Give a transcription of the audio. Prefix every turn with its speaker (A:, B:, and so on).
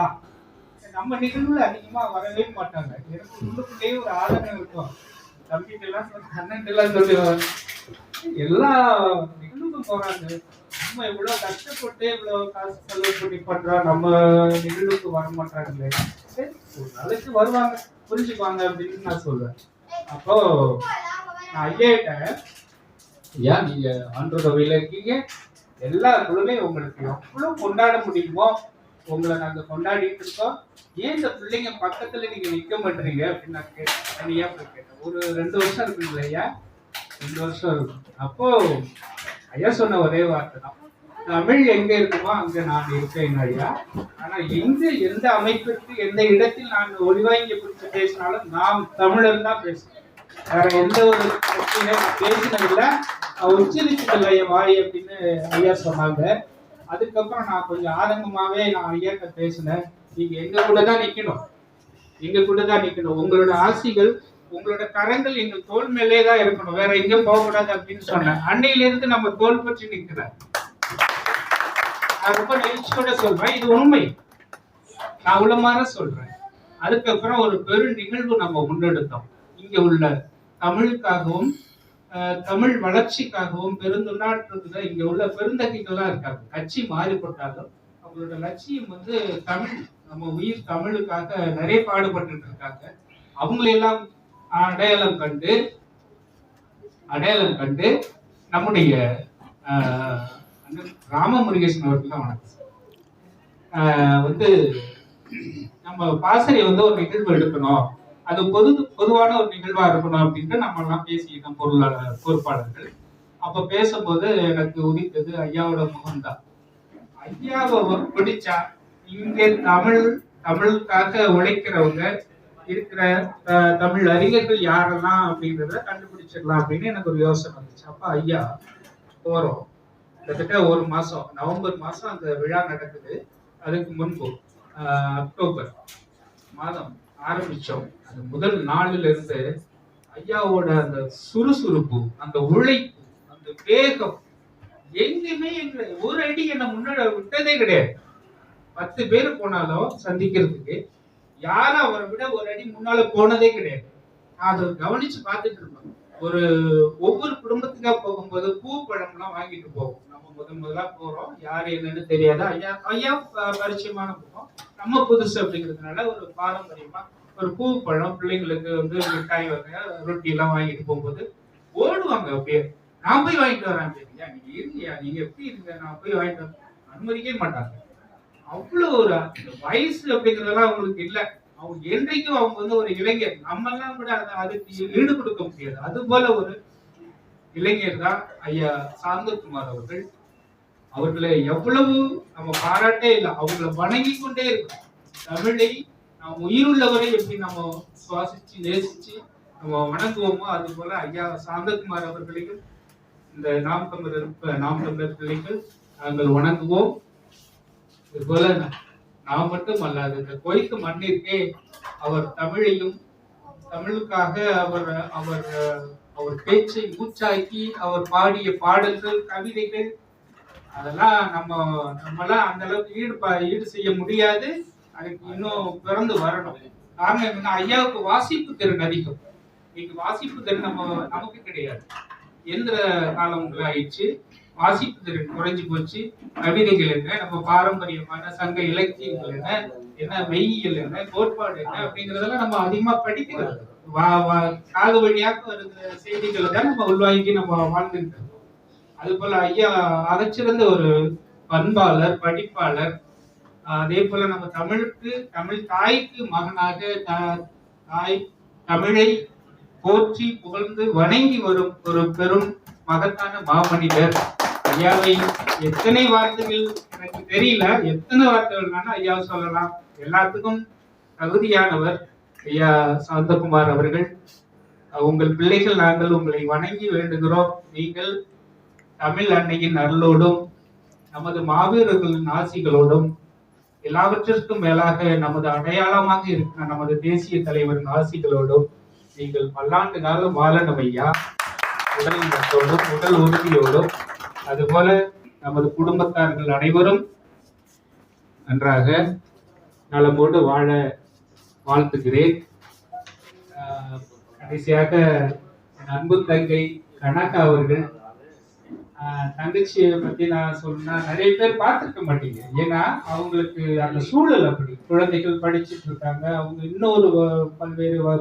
A: தான் நம்ம நிகழ்வுல அதிகமா வரவே மாட்டாங்க. எனக்கு உள்ளுக்குள்ளேயே ஒரு ஆதரவு இருக்கும். தம்பிக்கெல்லாம் எல்லாம் அண்ணன் எல்லாம் சொல்லுவாங்க எல்லா நிகழ்வுக்கும் போறாங்க. நம்ம இவ்வளவு கஷ்டப்பட்டு இவ்வளவு காசு செலவு பண்ணி பண்றோம் நம்ம நிகழ்வுக்கு வர மாட்டாங்களே. ஒரு நாளைக்கு வருவாங்க புரிஞ்சுக்குவாங்க அப்படின்னு நான் சொல்றேன் அப்போ நான் ஐயாயிட்டேன் ஏன் நீங்க ஆண்டு தொகையில இருக்கீங்க. எல்லா குழுலையும் உங்களுக்கு எவ்வளவு கொண்டாட முடியுமோ உங்களை நாங்கள் கொண்டாடிட்டு இருக்கோம். ஏன் இந்த பிள்ளைங்க பக்கத்துல நீங்க நிக்க மாட்டீங்க அப்படின்னு நான் கேட்டேன். தனியா போய் கேட்டேன். ஒரு ரெண்டு வருஷம் இருக்குங்களா ஐயா? ரெண்டு வருஷம் இருக்கும். அப்போ ஐயா சொன்ன ஒரே வார்த்தை தான். தமிழ் எங்க இருக்குமோ அங்க நான் இருக்கேன் ஐயா. ஆனா எங்க எந்த அமைப்பிற்கு எந்த இடத்தில் நான் ஒளிவாங்கி குறித்து பேசினாலும் நாம் தமிழர் தான் பேசுறோம் வேற எந்த ஒரு பிரச்சனையும் பேசினதில்லை. உச்சரிச்சதில்லை வாய் அப்படின்னு ஐயா சொன்னாங்க. அதுக்கப்புறம் நான் கொஞ்சம் ஆதங்கமாவே நான் ஐயாட்ட பேசினேன். நீங்க எங்க கூட தான் நிக்கணும். எங்க கூட தான் நிக்கணும். உங்களோட ஆசிகள் உங்களோட கரங்கள் எங்கள் தோல் மேலே தான் இருக்கணும். வேற எங்கேயும் போகக்கூடாது அப்படின்னு சொன்னேன். அன்னையில இருந்து நம்ம தோல் பற்றி நிக்கிறேன் நான் ரொம்ப நெகிழ்ச்சியோட சொல்றேன். இது உண்மை. நான் உள்ளமாற சொல்றேன். அதுக்கப்புறம் ஒரு பெரு நிகழ்வு நம்ம முன்னெடுத்தோம். இங்க உள்ள தமிழுக்காகவும் தமிழ் வளர்ச்சிக்காகவும் பெருந்தொண்டாற்றத்துல இங்க உள்ள பெருந்தகைகள்லாம் இருக்காங்க. கட்சி மாறிப்பட்டாலும் அவங்களோட லட்சியம் வந்து தமிழ் நம்ம உயிர் தமிழுக்காக நிறைய பாடுபட்டு இருக்காங்க. அவங்களையெல்லாம் அடையாளம் கண்டு அடையாளம் கண்டு நம்முடைய ஆஹ், அண்ணன் ராமமுருகேசன் அவர்கள் தான் வணக்கம் ஆஹ், வந்து நம்ம பாசறை வந்து ஒரு நிகழ்வு எடுக்கணும். அது பொது பொதுவான ஒரு நிகழ்வா இருக்கணும் அப்படின்ட்டு நம்ம எல்லாம் பேசிக்கிட்டோம் பொருளாளர் பொறுப்பாளர்கள். அப்ப பேசும்போது எனக்கு உதித்தது ஐயாவோட முகம்தான். ஐயாவை பிடிச்சா இங்க தமிழ் தமிழுக்காக உழைக்கிறவங்க இருக்கிற தமிழ் அறிஞர்கள் யாரெல்லாம் அப்படின்றத கண்டுபிடிச்சிடலாம் அப்படின்னு எனக்கு ஒரு யோசனை வந்துச்சு. அப்ப ஐயா போறோம். கிட்டத்தட்ட ஒரு மாசம் நவம்பர் மாசம் அந்த விழா நடக்குது. அதுக்கு முன்பு அக்டோபர் மாதம் ஆரம்பிச்சோம். அந்த முதல் நாளில இருந்து ஐயாவோட அந்த சுறுசுறுப்பு அந்த உழைப்பு அந்த வேகம் எங்கேயுமே எங்களை ஒரு அடி என்ன முன்னாடி விட்டதே கிடையாது. பத்து பேர் போனாலும் சந்திக்கிறதுக்கு யாரும் அவரை விட ஒரு அடி முன்னால போனதே கிடையாது. நான் அதை கவனிச்சு பார்த்துட்டு இருப்பேன் ஒரு ஒவ்வொரு குடும்பத்துக்கா போகும்போது பூ பழம்லாம் வாங்கிட்டு போவோம் நம்ம முதன் முதலா போறோம். யார் என்னன்னு தெரியாது. ஐயா ஐயா ப- பரிச்சயமான முகம் நம்ம புதுசு அப்படிங்கிறதுனால ஒரு பாரம்பரியமா ஒரு பூ பழம் பிள்ளைங்களுக்கு வந்து மிட்டாய் வகை ரொட்டி எல்லாம் வாங்கிட்டு போகும்போது ஓடுவாங்க அப்படியே. நான் போய் வாங்கிட்டு வரேன் அப்படியா. நீங்க இருங்கயா நீங்க எப்படி இருங்க? நான் போய் வாங்கிட்டு வரேன். அனுமதிக்கவே மாட்டாங்க. அவ்வளவு ஒரு வயசு அப்படிங்கறதெல்லாம் அவங்களுக்கு இல்லை. அவங்க என்றைக்கும் அவங்க வந்து ஒரு இளைஞர். நம்ம எல்லாம் கூட அதை அதுக்கு ஈடு கொடுக்க முடியாது. அது போல ஒரு இளைஞர் தான் ஐயா சாந்தகுமார் அவர்கள். அவர்களை எவ்வளவு நம்ம பாராட்டே இல்லை. அவங்கள வணங்கி கொண்டே இருக்கோம். தமிழை நாம் உயிருள்ளவரை எப்படி நம்ம சுவாசிச்சு நேசிச்சு நம்ம வணங்குவோமோ அது போல ஐயா சாந்தகுமார் அவர்களையும் இந்த நாம் தமிழர் நாம் தமிழர் பிள்ளைகள் நாங்கள் வணங்குவோம். இது போல நான் மட்டும் அல்லாது இந்த கொய்க்கு மண்ணிற்கே அவர் தமிழையும் தமிழுக்காக அவர் அவர் அவர் பேச்சை மூச்சாக்கி அவர் பாடிய பாடல்கள் கவிதைகள் அதெல்லாம் நம்ம நம்மளாம் அந்த அளவுக்கு ஈடு ஈடு செய்ய முடியாது. அதுக்கு இன்னும் பிறந்து வரணும். காரணம் என்னன்னா ஐயாவுக்கு வாசிப்பு திறன் அதிகம். இன்னைக்கு வாசிப்பு திறன் நம்ம நமக்கு கிடையாது. எந்திர காலம் ஆயிடுச்சு வாசிப்பு திறன் குறைஞ்சு போச்சு. கவிதைகள் என்ன? நம்ம பாரம்பரியமான சங்க இலக்கியங்கள் என்ன? என்ன மெய்யியல் என்ன? கோட்பாடு என்ன? அப்படிங்கறதெல்லாம் நம்ம அதிகமா படிக்கிறது வா வா காது வழியாக வருகிற செய்திகளை தான் நம்ம உள்வாங்கி நம்ம வாழ்ந்துட்டு இருக்கோம். அது போல ஐயா அகச்சிறந்த ஒரு பண்பாளர் படிப்பாளர். அதே போல நம்ம தமிழுக்கு தமிழ் தாய்க்கு மகனாக த- தாய் தமிழை போற்றி புகழ்ந்து வணங்கி வரும் ஒரு பெரும் மகத்தான மாமனிதர். ஐயாவை எத்தனை வார்த்தைகள் எனக்கு தெரியல. எத்தனை வார்த்தைகள் வேணா ஐயா சொல்லலாம். எல்லாத்துக்கும் தகுதியானவர் ஐயா சாந்தகுமார் அவர்கள். உங்கள் பிள்ளைகள் நாங்கள் உங்களை வணங்கி வேண்டுகிறோம். நீங்கள் தமிழ் அன்னையின் அருளோடும் நமது மாவீரர்களின் ஆசிகளோடும் எல்லாவற்றிற்கும் மேலாக நமது அடையாளமாக இருக்கிற நமது தேசிய தலைவரின் ஆசிகளோடும் நீங்கள் பல்லாண்டு காலம் வாழணும் ஐயா. உடல் நலத்தோடும் உடல் உறுதியோடும் அதுபோல நமது குடும்பத்தார்கள் அனைவரும் நன்றாக நலமோடு வாழ வாழ்த்துகிறேன். கடைசியாக என் அன்பு தங்கை கனகா அவர்கள் தங்கச்சியை பத்தி நான் சொன்னா நிறைய பேர் பார்த்துருக்க மாட்டீங்க. ஏன்னா அவங்களுக்கு அந்த சூழல் அப்படி. குழந்தைகள் படிச்சுட்டு இருக்காங்க. அவங்க இன்னொரு வ- பல்வேறு